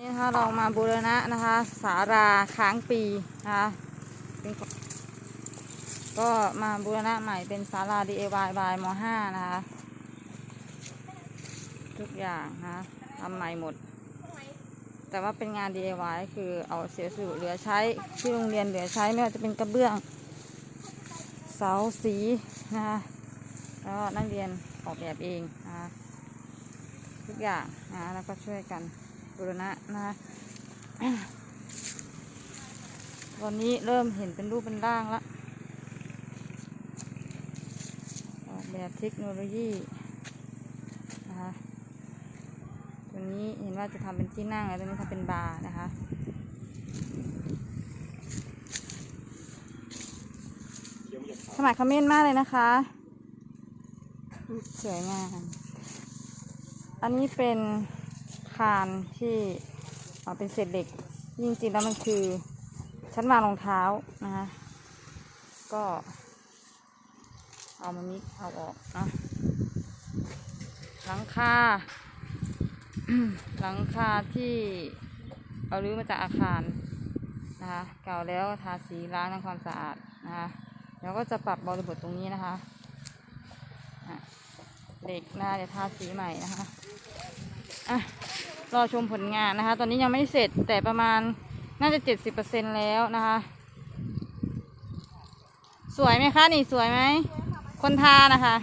นี่นะคะเรามาบูรณะนะคะ สาราค้างปีนะคะก็มาบูรณะใหม่เป็นศาลา DIY by ม .5 นะคะ ทุกอย่างนะคะทำใหม่หมด แต่ว่าเป็นงาน DIY คือเอาเสียสูเหลือใช้ที่โรงเรียนเหลือใช้ไม่ว่าจะเป็นกระเบื้อง เสาสีนะคะแล้วก็นักเรียนออกแบบเองนะคะทุกอย่างนะคะแล้วก็ช่วยกัน บูรณะนะคะตอนนี้เริ่มเห็นเป็นรูปเป็นร่างแล้วออกแบบเทคโนโลยีนะคะตัวนี้เห็นว่าจะทำเป็นที่นั่งแล้วตัวนี้ทำเป็นบาร์นะคะสมัครคอมเมนต์มากเลยนะคะ สวยงาม อันนี้เป็น คานที่เป็นเศษเหล็กจริงๆแล้วมันคือชั้นวางรองเท้านะคะก็เอามามิกเอาออกนะหลังคาหลังคาที่เอารื้อมาจากอาคารนะคะเก่าแล้วทาสีล้างทำความสะอาดนะคะแล้วก็จะปรับบริบทตรงนี้นะคะเหล็กนะเดี๋ยวทาสีใหม่นะคะอะ รอชมผลงานนะคะ ตอนนี้ยังไม่เสร็จแต่ประมาณน่าจะเจ็ดสิบเปอร์เซ็นแล้วนะคะ สวยไหมคะ นี่สวยไหม คนทานะคะ